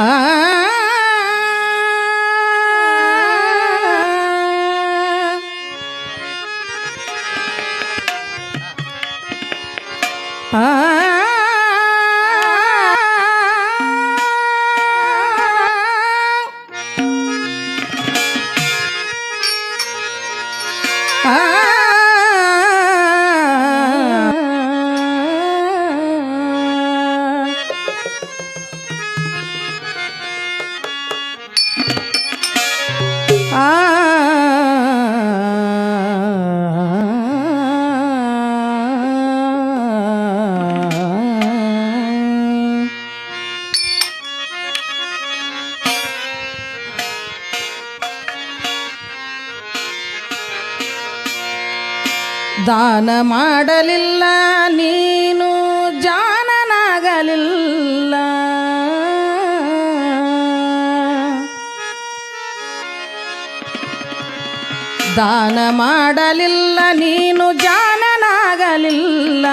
아 아. ದಾನ ಮಾಡಲಿಲ್ಲ, ನೀನು ಜಾನನಾಗಲಿಲ್ಲ. ದಾನ ಮಾಡಲಿಲ್ಲ, ನೀನು ಜಾನನಾಗಲಿಲ್ಲ.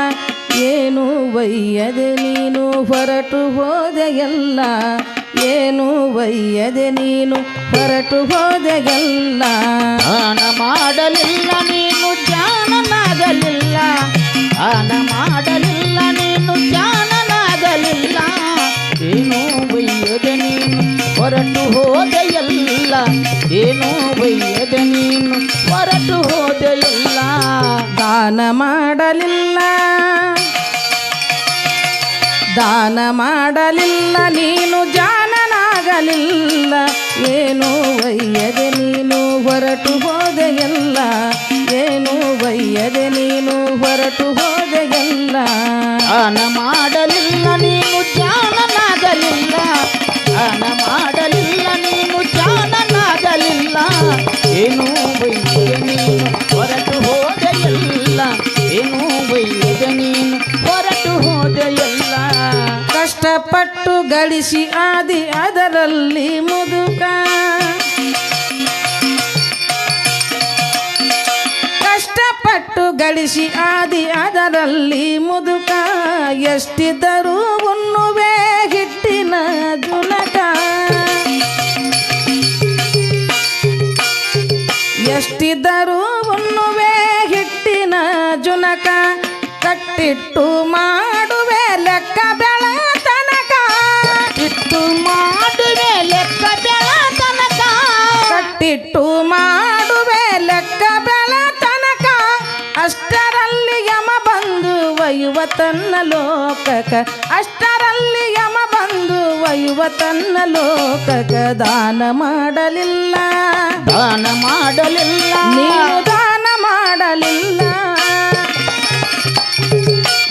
ಏನು ಒಯ್ಯದೆ ನೀನು ಹೊರಟು ಹೋದೆಯಲ್ಲ ಏನು ಒಯ್ಯದೆ ನೀನು ಹೊರಟು ಹೋದೆಯಲ್ಲ ದಾನ ಮಾಡಲಿಲ್ಲ, ನೀನು ಜಾನನಾಗಲಿಲ್ಲ ದಾನ ಮಾಡಲಿಲ್ಲ, ನೀನು ಜಾನನಾಗಲಿಲ್ಲ ಏನು ಬೈಯದೆ ನೀನು ಹೊರಟು ಹೋದೆಯಲ್ಲ ಏನು ಬೈಯದೆ ನೀನು ಹೊರಟು ಹೋದೆಯಲ್ಲ ದಾನ ಮಾಡಲಿಲ್ಲ ದಾನ ಮಾಡಲಿಲ್ಲ, ನೀನು ಜಾನನಾಗಲಿಲ್ಲ ಏನು ಒಯ್ಯದೆ ನೀನು ಹೊರಟು ಹೋದೆಯಲ್ಲ ಏನೋ ಒಯ್ಯದೆ ನೀನು ಹೊರಟು ಹೋದೆಯಲ್ಲ ಅನ ಮಾಡಲಿಲ್ಲ ನೀನು ಜಾನನಾಗಲಿಲ್ಲ ಅನ ಮಾಡಲಿಲ್ಲ ನೀನು ಜಾನನಾಗಲಿಲ್ಲ ಏನು ಗಳಿಸಿ ಆದಿ ಅದರಲ್ಲಿ ಮುದುಕ. ಕಷ್ಟಪಟ್ಟು ಗಳಿಸಿ ಆದಿ ಅದರಲ್ಲಿ ಮುದುಕ. ಎಷ್ಟಿದ್ದರೂ ಉಣ್ಣುವೆ ಹಿಟ್ಟಿನ ಜುನಕ ಎಷ್ಟಿದ್ದರೂ ಉಣ್ಣುವೆ ಹಿಟ್ಟಿನ ಜುನಕ ಕಟ್ಟಿಟ್ಟು ಮಾಡುವೆ ತನ್ನ ಲೋಕಕ. ಅಷ್ಟರಲ್ಲಿ ಯಮ ಬಂದು ಒಯ್ಯುವ ತನ್ನ ಲೋಕಕ. ದಾನ ಮಾಡಲಿಲ್ಲ. ದಾನ ಮಾಡಲಿಲ್ಲ. ನೀನು ದಾನ ಮಾಡಲಿಲ್ಲ.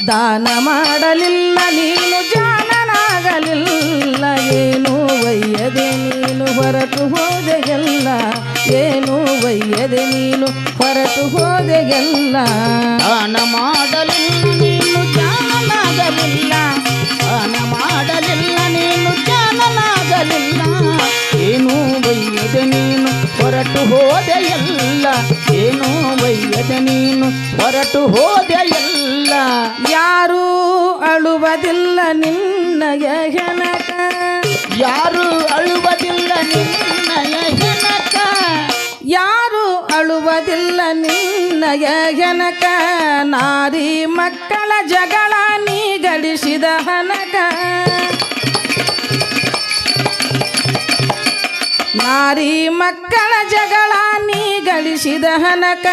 ದಾನ ಮಾಡಲಿಲ್ಲ ನೀನು ಜಾನನಾಗಲಿಲ್ಲ. ಏನು ಒಯ್ಯದೆ ನೀನು ಹೊರಟು ಹೋದೆಯಲ್ಲ ಏನು ಒಯ್ಯದೆ ನೀನು ಹೊರಟು ಹೋದೆಯಲ್ಲ ದಾನ ಮಾಡಲಿಲ್ಲ. ಹೊರಟು ಹೋದೆಯಲ್ಲ ಏನೋ ಒಯ್ಯದ ನೀನು ಹೊರಟು ಹೋದೆ ಎಲ್ಲ ಯಾರೂ ಅಳುವುದಿಲ್ಲ ನಿನ್ನಯ ಹೆಣಕ. ಯಾರು ಅಳುವುದಿಲ್ಲ ನಿನ್ನಯ ಗಣಕ ಯಾರು ಅಳುವುದಿಲ್ಲ ನಿನ್ನಯ ಜನಕ ನಾರಿ ಮಕ್ಕಳ ಜಗಳ ನೀ ಗಳಿಸಿದ ಹನಕ ನಾರಿ ಮಕ್ಕಳ ಜಗಳ ನೀ ಗಳಿಸಿದ ಹನಕ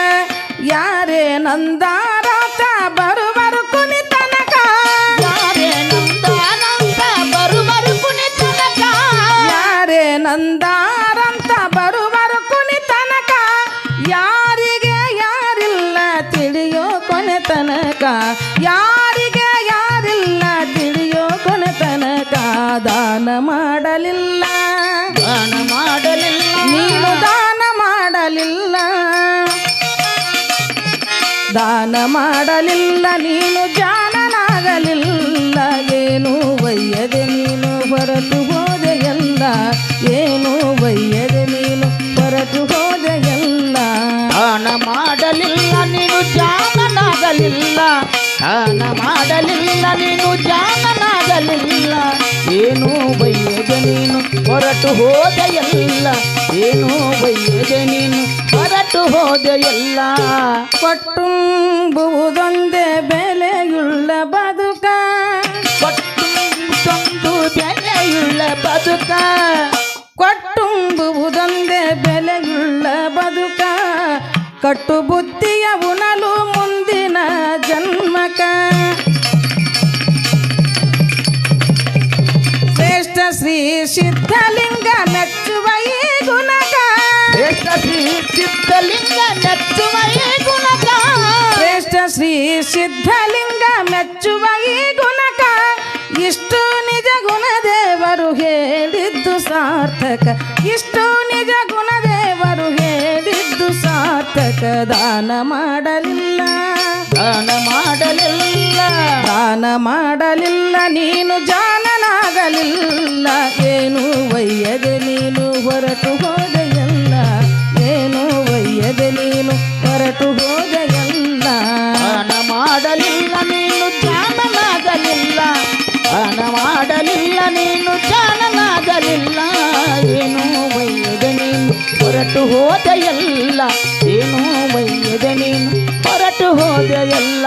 ಯಾರೇ ನಂದಾರಾತ ಬರುವರು ಕುಣಿತನಕ. ಯಾರೇ ನಂದಾರಂತ ಬರುವರು ಕುಣಿತನಕ. ಯಾರೇ ನಂದಾರಂತ ಬರುವರು ಕುಣಿತನಕ. ಯಾರಿಗೆ ಯಾರಿಲ್ಲ ತಿಳಿಯೋ ಕೊನೆ ತನಕ ಯಾರಿಗೆ ಯಾರಿಲ್ಲ ತಿಳಿಯೋ ಕೊನೆ ತನಕ ದಾನ ಮಾಡಲಿಲ್ಲ. ದಾನ ಮಾಡಲಿಲ್ಲ, ನೀನು ಜಾನನಾಗಲಿಲ್ಲ ಏನು ಒಯ್ಯದೆ ನೀನು ಹೊರಟು ಹೋದೆಯಲ್ಲ ಏನು ಒಯ್ಯದೆ ನೀನು ಹೊರಟು ಹೋದೆಯಲ್ಲ ದಾನ ಮಾಡಲಿಲ್ಲ, ನೀನು ಜಾನನಾಗಲಿಲ್ಲ ದಾನ ಮಾಡಲಿಲ್ಲ ನೀನು ಜಾನನಾಗಲಿಲ್ಲ ಏನು ಬೈಯದೆ ನೀನು ಹೊರಟು ಹೋದೆ ಎಲ್ಲ. ಏನು ಬೈಯದೆ ನೀನು ಹೊರಟು ಹೋದೆ ಎಲ್ಲ. ಕೊಟ್ಟುಂಬುವುದೊಂದೇ ಬೆಲೆಯುಳ್ಳ ಬದುಕ. ಕೊಟ್ಟು ತಂದು ಬೆಲೆಯುಳ್ಳ ಬದುಕ. ಕೊಟ್ಟುಂಬುವುದೊಂದೇ ಬೆಲೆಯುಳ್ಳ ಬದುಕ. ಕಟ್ಟು ಬುದ್ಧಿಯ ಶ್ರೀ ಸಿದ್ಧಲಿಂಗ ಮೆಚ್ಚುವ ಈ ಗುಣಕ ಶ್ರೇಷ್ಠ ಶ್ರೀ ಸಿದ್ಧಲಿಂಗ ಮೆಚ್ಚುವ ಈ ಗುಣಕ ಶ್ರೇಷ್ಠ ಶ್ರೀ ಸಿದ್ಧಲಿಂಗ ಮೆಚ್ಚುವ ಈ ಗುಣಕ ಇಷ್ಟು ನಿಜ ಗುಣದೇವರು ಹೇಳಿದ್ದು ಸಾರ್ಥಕ. ಇಷ್ಟು ನಿಜ ಗುಣದೇವರು ಹೇಳಿದ್ದು ಸಾರ್ಥಕ. ದಾನ ಮಾಡಲಿಲ್ಲ. ದಾನ ಮಾಡಲಿಲ್ಲ. ದಾನ ಮಾಡಲಿಲ್ಲ. ನೀನು ಜಾನನಾಗಲಿಲ್ಲ ಏನು ಒಯ್ಯದೆ ನೀನು ಹೊರಟು ಹೋದೆಯಲ್ಲ. ಏನು ಒಯ್ಯದೆ ನೀನು ಹೊರಟು ಹೋದೆಯಲ್ಲ. ದಾನ ಮಾಡಲಿಲ್ಲ ನೀನು ಜಾನನಾಗಲಿಲ್ಲ ದಾನ ಮಾಡಲಿಲ್ಲ ನೀನು ಜಾನನಾಗಲಿಲ್ಲ ಏನು ಒಯ್ಯದೆ ನೀನು ಹೊರಟು ಹೋದೆಯಲ್ಲ. ಏನು ಒಯ್ಯದೆ ನೀನು ಹೊರಟು ಹೋದೆಯಲ್ಲ.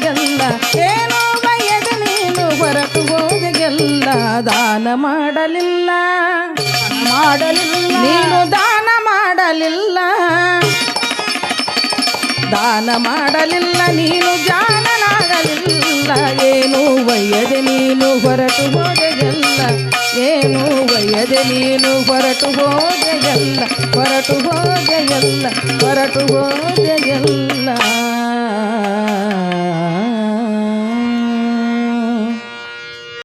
ಹೋದೆಯಲ್ಲ ಏನೋ ಬಯದ ನೀನು ಹೊರತು ಹೋದೆಯಲ್ಲ ದಾನ ಮಾಡಲಿಲ್ಲ. ಮಾಡಲಿಲ್ಲ. ನೀನು ದಾನ ಮಾಡಲಿಲ್ಲ. ದಾನ ಮಾಡಲಿಲ್ಲ ನೀನು ಜಾನನಾಗಲಿಲ್ಲ ಏನು ಒಯ್ಯದೆ ನೀನು ಹೊರಟು ಹೋದೆಯಲ್ಲ ಏನು ಒಯ್ಯದೆ ನೀನು ಹೊರಟು ಹೋದೆಯಲ್ಲ ಹೊರಟು ಹೋದೆಯಲ್ಲ ಹೊರಟು ಹೋದೆಯಲ್ಲ